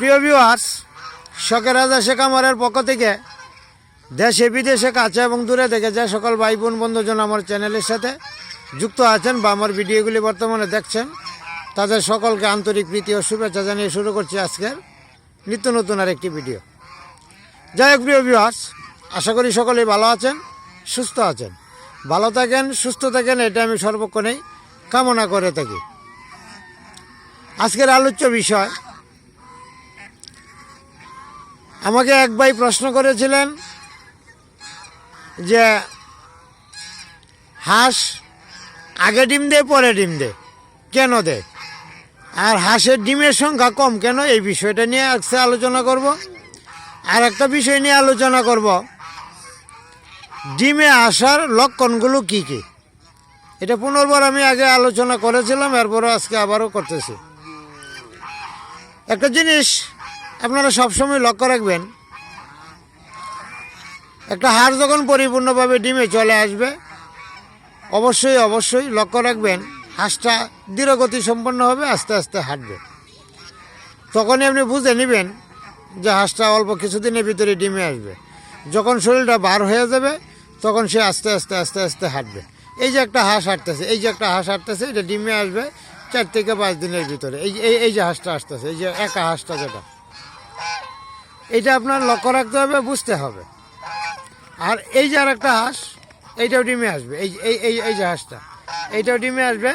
প্রিয় ভিউয়ার্স শখের রাজা শেখ আমারের পক্ষ থেকে দেশে, বিদেশে, কাছে এবং দূরে থেকে যে সকল ভাই বোন, বন্ধুজন আমার চ্যানেলের সাথে যুক্ত আছেন বা আমার ভিডিওগুলি বর্তমানে দেখছেন, তাদের সকলকে আন্তরিক প্রীতি ও শুভেচ্ছা জানিয়ে শুরু করছি আজকের নিত্য নতুন আর একটি ভিডিও যাই হোক, প্রিয় ভিউয়ার্স আশা করি সকলেই ভালো আছেন, সুস্থ আছেন। ভালো থাকেন, সুস্থ থাকেন এটা আমি সর্বক্ষণেই কামনা করে থাকি। আজকের আলোচ্য বিষয় আমাকে এক ভাই প্রশ্ন করেছিলেন যে, হাঁস আগে ডিম দে, পরে ডিম দে, কেন দে? আর হাঁসের ডিমের সংখ্যা কম কেন? এই বিষয়টা নিয়ে আজকে আলোচনা করব। আর একটা বিষয় নিয়ে আলোচনা করব। ডিমে আসার লক্ষণগুলো কি কি? এটা পুনর্বার আমি আগে আলোচনা করেছিলাম, এরপরও আজকে আবারও করতেছি। একটা জিনিস আপনারা সবসময় লক্ষ্য রাখবেন, একটা হাড় যখন পরিপূর্ণভাবে ডিমে চলে আসবে, অবশ্যই অবশ্যই লক্ষ্য রাখবেন, হাঁসটা দৃঢ়গতি সম্পন্ন হবে, আস্তে আস্তে হাঁটবে। তখনই আপনি বুঝে নেবেন যে হাঁসটা অল্প কিছুদিনের ভিতরে ডিমে আসবে। যখন শরীরটা বার হয়ে যাবে, তখন সে আস্তে আস্তে আস্তে আস্তে হাঁটবে। এই যে একটা হাঁস হাঁটতেছে, এই যে একটা হাঁস হাঁটতেছে, এটা ডিমে আসবে চার থেকে পাঁচ দিনের ভিতরে। এই এই এই যে হাঁসটা আসতেছে, এই যে একা হাঁসটা যেটা। এটা আপনার লক্ষ্য রাখতে হবে, বুঝতে হবে। আর এই যে আর একটা হাঁস, এইটাও ডিমে আসবে। এই এই এই যে হাঁসটা, এইটাও ডিমে আসবে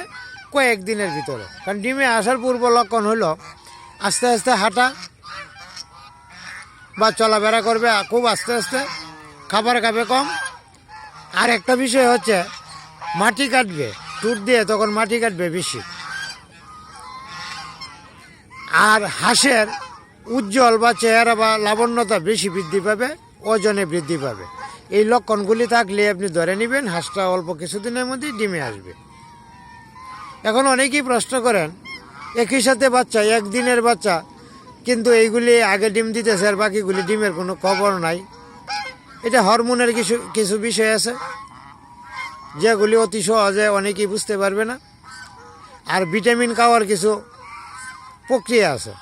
কয়েক দিনের ভিতরে। কারণ ডিমে আসার পূর্ব লক্ষণ হলো আস্তে আস্তে হাঁটা বা চলাফেরা করবে, খুব আস্তে আস্তে খাবার খাবে কম। আর একটা বিষয় হচ্ছে, মাটি কাটবে টুট দিয়ে তখন মাটি কাটবে বেশি। আর হাঁসের উজ্জ্বল বা চেহারা বা লাবণ্যতা বেশি বৃদ্ধি পাবে, ওজনে বৃদ্ধি পাবে। এই লক্ষণগুলি থাকলে আপনি ধরে নেবেন, হাঁসটা অল্প কিছুদিনের মধ্যেই ডিমে আসবে। এখন অনেকেই প্রশ্ন করেন, একই সাথে বাচ্চা, একদিনের বাচ্চা, কিন্তু এইগুলি আগে ডিম দিতেছে আর বাকিগুলি ডিমের কোনো খবর নাই। এটা হরমোনের কিছু কিছু বিষয় আছে, যেগুলি অতি সহজে অনেকেই বুঝতে পারবে না। আর ভিটামিন খাওয়ার কিছু প্রক্রিয়া আছে।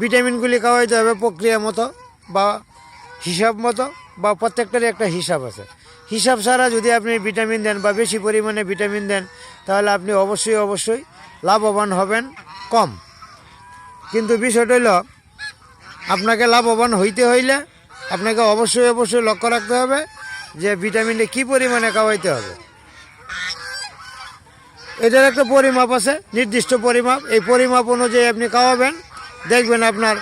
ভিটামিনগুলি খাওয়াইতে হবে প্রক্রিয়া মতো বা হিসাব মতো বা প্রত্যেকটারই একটা হিসাব আছে। হিসাব ছাড়া যদি আপনি ভিটামিন দেন বা বেশি পরিমাণে ভিটামিন দেন, তাহলে আপনি অবশ্যই অবশ্যই লাভবান হবেন কম। কিন্তু বিষয়টা হইল, আপনাকে লাভবান হইতে হইলে আপনাকে অবশ্যই অবশ্যই লক্ষ্য রাখতে হবে যে ভিটামিনটা কী পরিমাণে খাওয়াইতে হবে। এটার একটা পরিমাপ আছে, নির্দিষ্ট পরিমাপ। এই পরিমাপ অনুযায়ী আপনি খাওয়াবেন। দেখবেন আপনার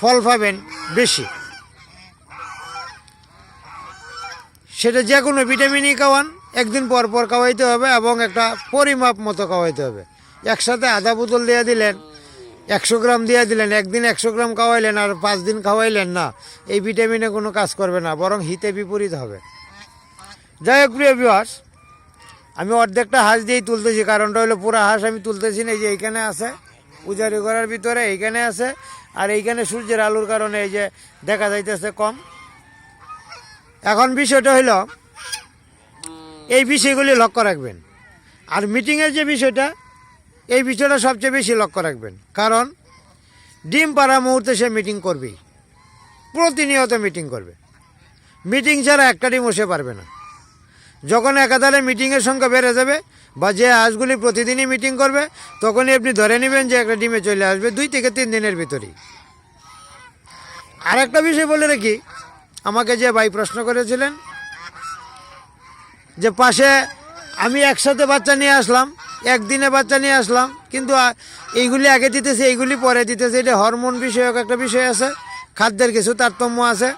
ফল পাবেন বেশি। সেটা যে কোনো ভিটামিনই খাওয়ান, একদিন পর পর খাওয়াইতে হবে এবং একটা পরিমাপ মতো খাওয়াইতে হবে। একসাথে আধা বোতল দিয়ে দিলেন, একশো গ্রাম দিয়ে দিলেন, একদিন একশো গ্রাম খাওয়াইলেন আর পাঁচ দিন খাওয়াইলেন না, এই ভিটামিনে কোনো কাজ করবে না, বরং হিতে বিপরীত হবে। যাই হোক প্রিয় বিহাস আমি অর্ধেকটা হাঁস দিয়েই তুলতেছি, কারণটা হলো পুরো হাঁস আমি তুলতেছি না যে এইখানে আছে। উজারি করার ভিতরে এইখানে আছে, আর এইখানে সূর্যের আলোর কারণে এই যে দেখা যাইতেছে কম। এখন বিষয়টা হইল, এই বিষয়গুলি লক্ষ্য রাখবেন। আর মিটিংয়ের যে বিষয়টা, এই বিষয়টা সবচেয়ে বেশি লক্ষ্য রাখবেন। কারণ ডিম পাড়া মুহূর্তে সে মিটিং করবেই, প্রতিনিয়ত মিটিং করবে। মিটিং ছাড়া একটা ডিম বসে পারবে না। যখন একাধারে মিটিংয়ের সংখ্যা বেড়ে যাবে বা যে হাঁসগুলি প্রতিদিনই মিটিং করবে, তখনই আপনি ধরে নেবেন যে একটা ডিমে চলে আসবে দুই থেকে তিন দিনের ভিতরেই। আর একটা বিষয় বলে রাখি, আমাকে যে ভাই প্রশ্ন করেছিলেন যে পাশে আমি একসাথে বাচ্চা নিয়ে আসলাম, একদিনে বাচ্চা নিয়ে আসলাম, কিন্তু এইগুলি আগে দিতেছে, এইগুলি পরে দিতেছে, এটা হরমোন বিষয়ক একটা বিষয় আছে, খাদ্যের কিছু তারতম্য আছে।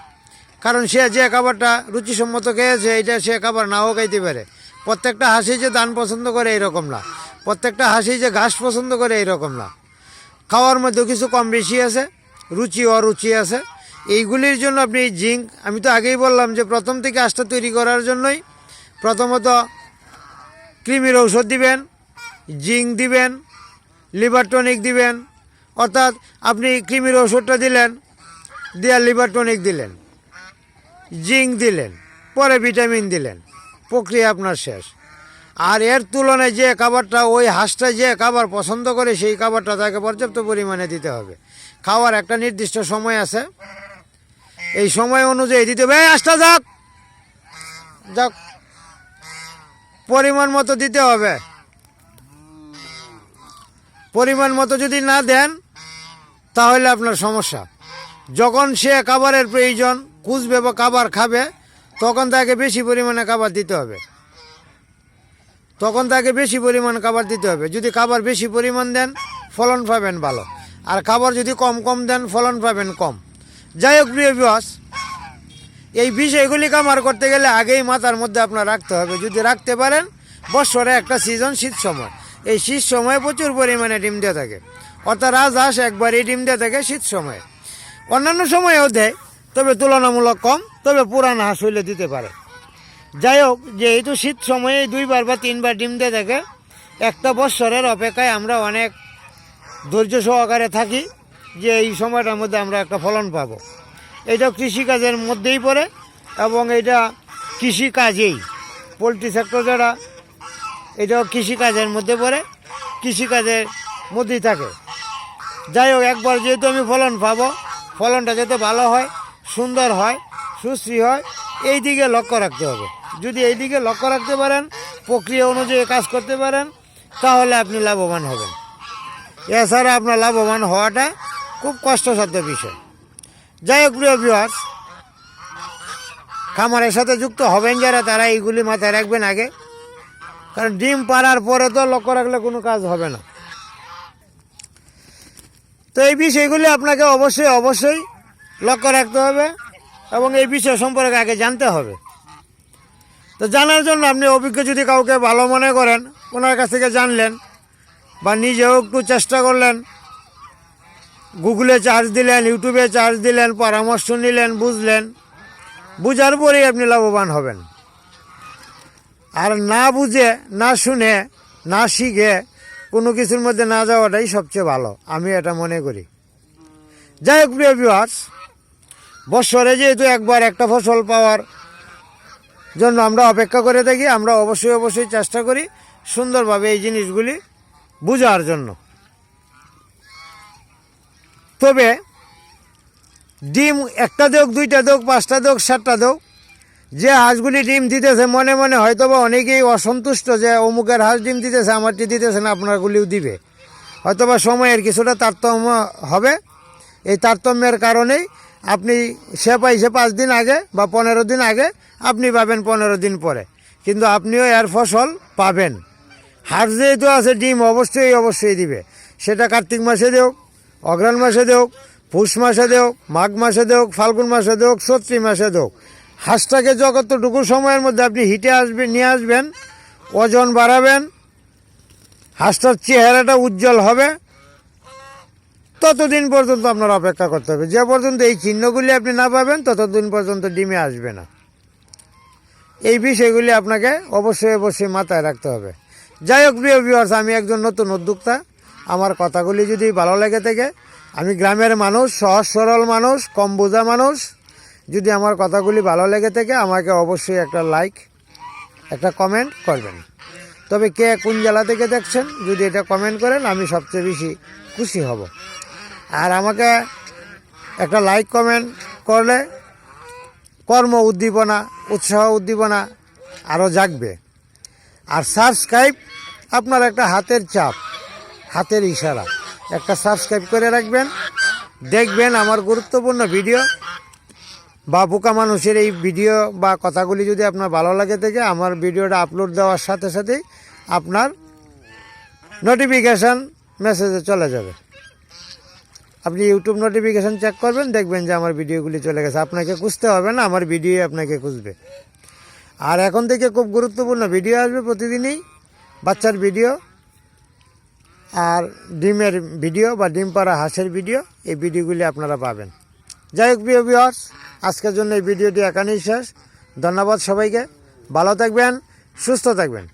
কারণ সে যে খাবারটা রুচিসম্মত খেয়েছে, এটা সে খাবার নাও খাইতে পারে। প্রত্যেকটা হাসি যে দান পছন্দ করে এইরকম না। প্রত্যেকটা হাসি যে ঘাস পছন্দ করে এইরকম না। খাওয়ার মধ্যেও কিছু কম বেশি আছে, রুচি অরুচি আছে। এইগুলির জন্য আপনি জিঙ্ক, আমি তো আগেই বললাম যে প্রথম থেকে আস্থা তৈরি করার জন্যই প্রথমত কৃমির ঔষধ দিবেন, জিঙ্ক দিবেন, লিভার টনিক দিবেন। অর্থাৎ আপনি কৃমির ওষুধটা দিলেন, দেওয়ার লিভার টনিক দিলেন। জিঙ্ক দিলেন পরে ভিটামিন দিলেন প্রক্রিয়া আপনার শেষ। আর এর তুলনায় যে খাবারটা ওই হাঁসটা যে খাবার পছন্দ করে সেই খাবারটা তাকে পর্যাপ্ত পরিমাণে দিতে হবে। খাওয়ার একটা নির্দিষ্ট সময় আছে। এই সময় অনুযায়ী দিতে হবে। "এই, আসটা যাক! যাক। পরিমাণ মতো দিতে হবে। পরিমাণ মতো যদি না দেন তাহলে আপনার সমস্যা। যখন সে খাবারের প্রয়োজন খুঁজবে বা খাবার খাবে, তখন তাকে বেশি পরিমাণে খাবার দিতে হবে। তখন তাকে বেশি পরিমাণ খাবার দিতে হবে। যদি খাবার বেশি পরিমাণ দেন, ফলন পাবেন ভালো। আর খাবার যদি কম কম দেন, ফলন পাবেন কম। যাই হোক, প্রিয় বিবাস এই বিষয়গুলি কামার করতে গেলে আগেই মাথার মধ্যে আপনার রাখতে হবে। যদি রাখতে পারেন, বছরে একটা সিজন শীত সময়। এই শীত সময়ে প্রচুর পরিমাণে ডিম দিয়ে থাকে। অর্থাৎ রাজহাঁস একবারই ডিম দিয়ে থাকে শীত সময়ে। অন্যান্য সময়েও দেয়। তবে তুলনামূলক কম, তবে পুরান হাঁস হইলে দিতে পারে। যাই হোক যেহেতু শীত সময়ে দুইবার বা তিনবার ডিম দিয়ে থাকে, একটা বৎসরের অপেক্ষায় আমরা অনেক ধৈর্য সহকারে থাকি যে এই সময়টার মধ্যে আমরা একটা ফলন পাবো। এটা কৃষিকাজের মধ্যেই পড়ে এবং এটা কৃষিকাজেই। পোলট্রি সেক্টর যারা, এটাও কৃষিকাজের মধ্যে পড়ে, কৃষিকাজের মধ্যেই থাকে। যাই হোক একবার যেহেতু আমি ফলন পাবো, ফলনটা যাতে ভালো হয় সুন্দর হয়, সুশ্রী হয় এই দিকে লক্ষ্য রাখতে হবে। যদি এই দিকে লক্ষ্য রাখতে পারেন, প্রক্রিয়া অনুযায়ী কাজ করতে পারেন, তাহলে আপনি লাভবান হবেন। এছাড়া আপনার লাভবান হওয়াটা খুব কষ্টসাধ্য বিষয়। যাই হোক, প্রিয় ভিউয়ার্স খামারের সাথে যুক্ত হবেন যারা, তারা এইগুলি মাথায় রাখবেন আগে। কারণ ডিম পাড়ার পরে তো লক্ষ্য রাখলে কোনো কাজ হবে না। তো এই বিষয়গুলি আপনাকে অবশ্যই অবশ্যই লক্ষ্য রাখতে হবে এবং এই বিষয় সম্পর্কে আগে জানতে হবে। তো জানার জন্য আপনি অভিজ্ঞ যদি কাউকে ভালো মনে করেন, ওনার কাছ থেকে জানলেন বা নিজেও একটু চেষ্টা করলেন, গুগলে চার্জ দিলেন, ইউটিউবে চার্জ দিলেন, পরামর্শ নিলেন, বুঝলেন, বুঝার পরেই আপনি লাভবান হবেন। আর না বুঝে, না শুনে, না শিখে কোনো কিছুর মধ্যে না যাওয়াটাই সবচেয়ে ভালো, আমি এটা মনে করি। যাই হোক প্রিয় ভিউয়ার্স বৎসরে যেহেতু একবার একটা ফসল পাওয়ার জন্য আমরা অপেক্ষা করে থাকি, আমরা অবশ্যই অবশ্যই চেষ্টা করি সুন্দরভাবে এই জিনিসগুলি বোঝার জন্য। তবে ডিম একটা দোক, দুইটা দোক, পাঁচটা দোক, সাতটা দোক, যে হাঁসগুলি ডিম দিতেছে, মনে মনে হয়তো বা অনেকেই অসন্তুষ্ট যে অমুকের হাঁস ডিম দিতেছে, আমারটি দিতেছে না, আপনারগুলিও দিবে। হয়তো বা সময়ের কিছুটা তারতম্য হবে। এই তারতম্যের কারণেই আপনি সে পাইছে পাঁচ দিন আগে বা পনেরো দিন আগে আপনি পাবেন পনেরো দিন পরে। কিন্তু আপনিও এর ফসল পাবেন। হাঁস যেহেতু আছে, ডিম অবশ্যই অবশ্যই দিবে। সেটা কার্তিক মাসে দেওক অগ্রাণ মাসে দেওক পুষ মাসে দেওক মাঘ মাসে দেওক ফাল্গুন মাসে দেওক চৈত্রী মাসে দেওক হাঁসটাকে যতটুকু সময়ের মধ্যে আপনি হিটে আসবেন নিয়ে আসবেন, ওজন বাড়াবেন, হাঁসটার চেহারাটা উজ্জ্বল হবে ততদিন পর্যন্ত আপনার অপেক্ষা করতে হবে। যে পর্যন্ত এই চিহ্নগুলি আপনি না পাবেন, ততদিন পর্যন্ত ডিমে আসবে না। এই বিষয়গুলি আপনাকে অবশ্যই অবশ্যই মাথায় রাখতে হবে। যাই হোক, প্রিয় ভিউয়ার্স আমি একজন নতুন উদ্যোক্তা। আমার কথাগুলি যদি ভালো লেগে থাকে, আমি গ্রামের মানুষ, সহজ সরল মানুষ, কম বোঝা মানুষ। যদি আমার কথাগুলি ভালো লেগে থাকে, আমাকে অবশ্যই একটা লাইক একটা কমেন্ট করবেন। তবে কে কোন জেলা থেকে দেখছেন, যদি এটা কমেন্ট করেন, আমি সবচেয়ে বেশি খুশি হব। আর আমাকে একটা লাইক কমেন্ট করলে কর্ম উদ্দীপনা, উৎসাহ উদ্দীপনা আরও জাগবে। আর সাবস্ক্রাইব আপনার একটা হাতের চাপ, হাতের ইশারা। একটা সাবস্ক্রাইব করে রাখবেন। দেখবেন আমার গুরুত্বপূর্ণ ভিডিও বা বোকা মানুষের এই ভিডিও বা কথাগুলি যদি আপনার ভালো লাগে থেকে আমার ভিডিওটা আপলোড দেওয়ার সাথে সাথেই আপনার নোটিফিকেশান মেসেজে চলে যাবে। আপনি ইউটিউব নোটিফিকেশান চেক করবেন, দেখবেন যে আমার ভিডিওগুলি চলে গেছে। আপনাকে খুঁজতে হবে না, আমার ভিডিও আপনাকে খুঁজবে। আর এখন থেকে খুব গুরুত্বপূর্ণ, ভিডিও আসবে প্রতিদিনই, বাচ্চার ভিডিও আর ডিমের ভিডিও বা ডিম পাড়া হাঁসের ভিডিও, এই ভিডিওগুলি আপনারা পাবেন। যাই হোক প্রিয় ভিউয়ার্স আজকের জন্য এই ভিডিওটি এখানেই শেষ। ধন্যবাদ সবাইকে। ভালো থাকবেন, সুস্থ থাকবেন।